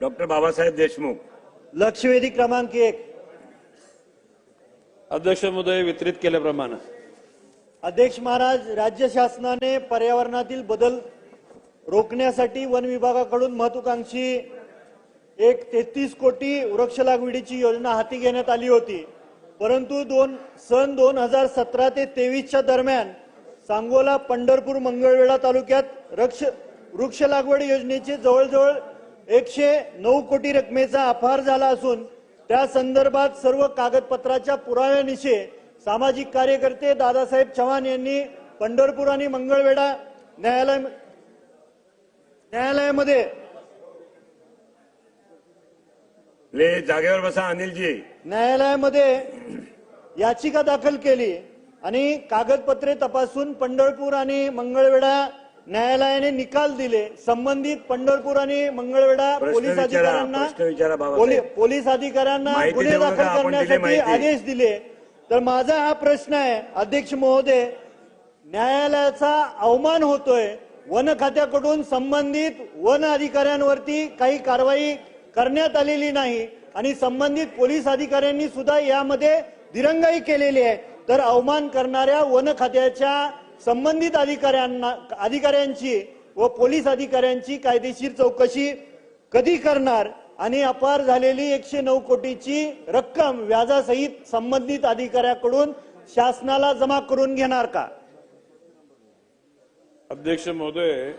Doctor Babasaheb Deshmukh. लक्षवेधी क्रमांक एक. अध्यक्ष महोदय वितरित केल्याप्रमाणे. अध्यक्ष महाराज राज्य शासनाने पर्यावरणातील बदल रोखण्यासाठी वन विभागाकडून महत्वाकांक्षी एक तेहतीस कोटी वृक्ष लागवडीची योजना हाती घेण्यात आली होती. परंतु दोन सन दोन हजार सतरा ते तेवीसच्या दरम्यान सांगोला पंढरपूर मंगळवेढा तालुक्यात वृक्ष वृक्ष लागवड योजनेचे जवळजवळ एकशे नऊ कोटी रकमेचा अपहार झाला असून त्या संदर्भात सर्व कागदपत्राच्या पुराव्यानिशी सामाजिक कार्यकर्ते दादासाहेब चव्हाण यांनी पंढरपूर आणि मंगळवेढा न्यायालय न्यायालयामध्ये ले जागेवर बसा अनिलजी. न्यायालयामध्ये याचिका दाखल केली आणि कागदपत्रे तपासून पंढरपूर आणि मंगळवेढा न्यायालयाने निकाल दिले. संबंधित पंढरपूर आणि मंगळवेढा पोलीस अधिकाऱ्यांना पोलीस अधिकाऱ्यांना गुन्हे दाखल करण्यासाठी. आदेश दिले. तर माझा हा प्रश्न आहे अध्यक्ष महोदय न्यायालयाचा अवमान होतोय वन खात्याकडून संबंधित वन अधिकाऱ्यांवरती काही कारवाई करण्यात आलेली नाही आणि संबंधित पोलीस अधिकाऱ्यांनी सुद्धा यामध्ये दिरंगाई केलेली आहे. तर अवमान करणाऱ्या वन खात्याच्या संबंधित अधिकाऱ्यांना अधिकाऱ्यांची व पोलीस अधिकाऱ्यांची कायदेशीर चौकशी कधी करणार आणि अपार झालेली एकशे नऊ कोटीची रक्कम व्याजासहित संबंधित अधिकाऱ्याकडून शासनाला जमा करून घेणार का? अध्यक्ष महोदय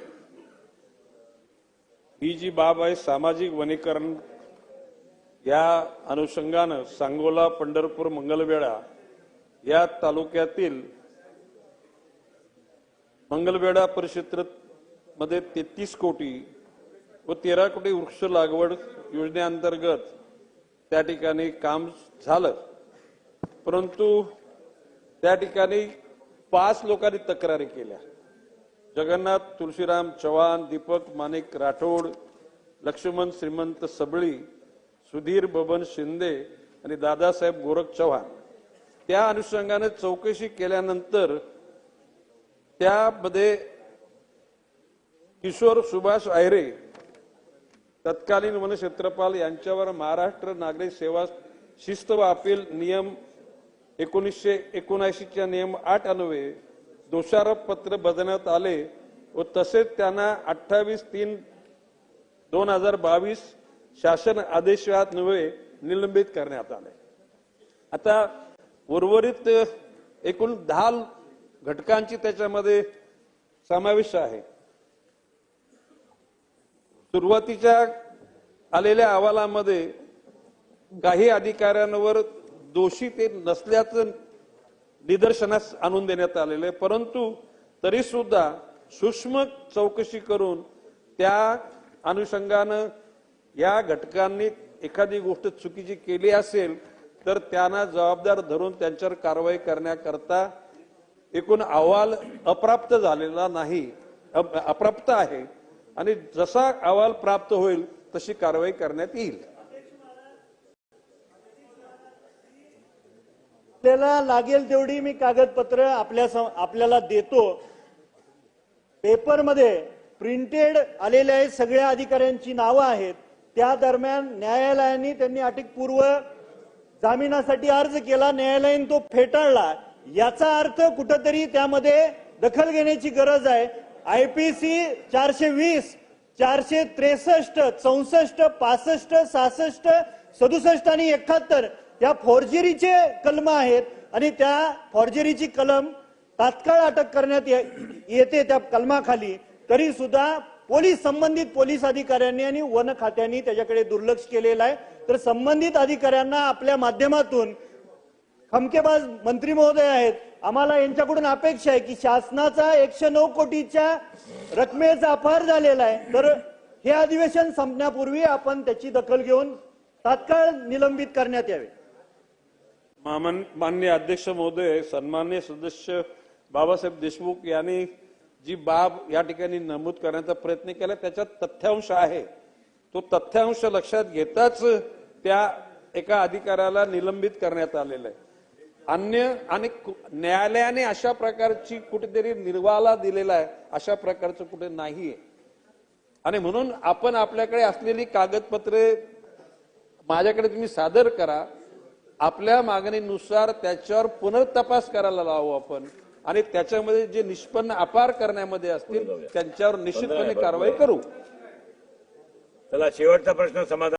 ही जी बाब आहे सामाजिक वनीकरण या अनुषंगानं सांगोला पंढरपूर मंगलवेढा या तालुक्यातील मंगलवेढा परिक्षेत्रमध्ये तेहतीस कोटी व तेरा कोटी वृक्ष लागवड योजनेअंतर्गत त्या ठिकाणी काम झालं. परंतु त्या ठिकाणी पाच लोकांनी तक्रारी केल्या. जगन्नाथ तुळशीराम चव्हाण दीपक माणिक राठोड लक्ष्मण श्रीमंत सबळी सुधीर बबन शिंदे आणि दादासाहेब गोरख चव्हाण. त्या अनुषंगाने चौकशी केल्यानंतर त्यामध्ये किशोर सुभाष आयरे तत्कालीन वनक्षेत्रपाल यांच्यावर महाराष्ट्र नागरिक सेवा शिस्त व अपील नियम एकोणीसशे एकोणऐंशीच्या नियम आठ अन्वये दोषारोप पत्र बदलण्यात आले व तसेच त्यांना अठ्ठावीस तीन दोन हजार बावीस शासन आदेशान्वये निलंबित करण्यात आले. आता उर्वरित एकूण दहा घटकांची त्याच्यामध्ये समावेश आहे. सुरुवातीच्या आलेल्या अहवालामध्ये काही अधिकाऱ्यांवर दोषी ते नसल्याचं निदर्शनास आणून देण्यात आलेलं आहे. परंतु तरी सुद्धा सूक्ष्म चौकशी करून त्या अनुषंगानं या घटकांनी एखादी गोष्ट चुकीची केली असेल तर त्यांना जबाबदार धरून त्यांच्यावर कारवाई करण्याकरता एकूण अहवाल अप्राप्त झालेला नाही अप- अप्राप्त आहे. आणि जसा अहवाल प्राप्त होईल तशी कारवाई करण्यात येईल. आपल्याला लागेल तेवढी मी कागदपत्र आपल्या आपल्याला देतो. पेपरमध्ये प्रिंटेड आलेल्या आहेत सगळ्या अधिकाऱ्यांची नावं आहेत. त्या दरम्यान न्यायालयाने त्यांनी अटकपूर्व जामिनासाठी अर्ज केला. न्यायालयाने तो फेटाळला. याचा अर्थ कुठंतरी त्यामध्ये दखल घेण्याची गरज आहे. आयपीसी चारशे वीस चारशे त्रेसष्ट चौसष्ट पासष्ट सहासष्ट सदुसष्ट आणि एकाहत्तर या फॉर्जेरीचे कलम आहेत आणि त्या फॉर्जेरीची कलम तात्काळ अटक करण्यात ये- येते त्या कलमाखाली. तरी सुद्धा पोलीस संबंधित पोलीस अधिकाऱ्यांनी आणि वन खात्यांनी त्याच्याकडे दुर्लक्ष केलेलं आहे. तर संबंधित अधिकाऱ्यांना आपल्या माध्यमातून खमकेबाज मंत्री महोदय आहेत. आम्हाला यांच्याकडून अपेक्षा आहे की शासनाचा एकशे नऊ कोटीच्या रकमेचा अपहार झालेला आहे. तर हे अधिवेशन संपण्यापूर्वी आपण त्याची दखल घेऊन तात्काळ निलंबित करण्यात यावे. मान्य माननीय अध्यक्ष महोदय सन्मान्य सदस्य बाबासाहेब देशमुख यांनी जी बाब या ठिकाणी नमूद करण्याचा प्रयत्न केला त्याच्यात तथ्यांश आहे. तो तथ्यांश लक्षात घेताच त्या एका अधिकाऱ्याला निलंबित करण्यात आलेलं आहे. अन्य आणि न्यायालयाने अशा प्रकारची कुठेतरी निर्वाला दिलेला आहे अशा प्रकारचं कुठे नाहीये. आणि म्हणून आपण आपल्याकडे असलेली कागदपत्रे माझ्याकडे तुम्ही सादर करा. आपल्या मागणीनुसार त्याच्यावर पुनर्तपास करायला लावू आपण. आणि त्याच्यामध्ये जे निष्पन्न अपार करण्यामध्ये असतील त्यांच्यावर निश्चितपणे कारवाई करू. चला शेवटचा प्रश्न समाधान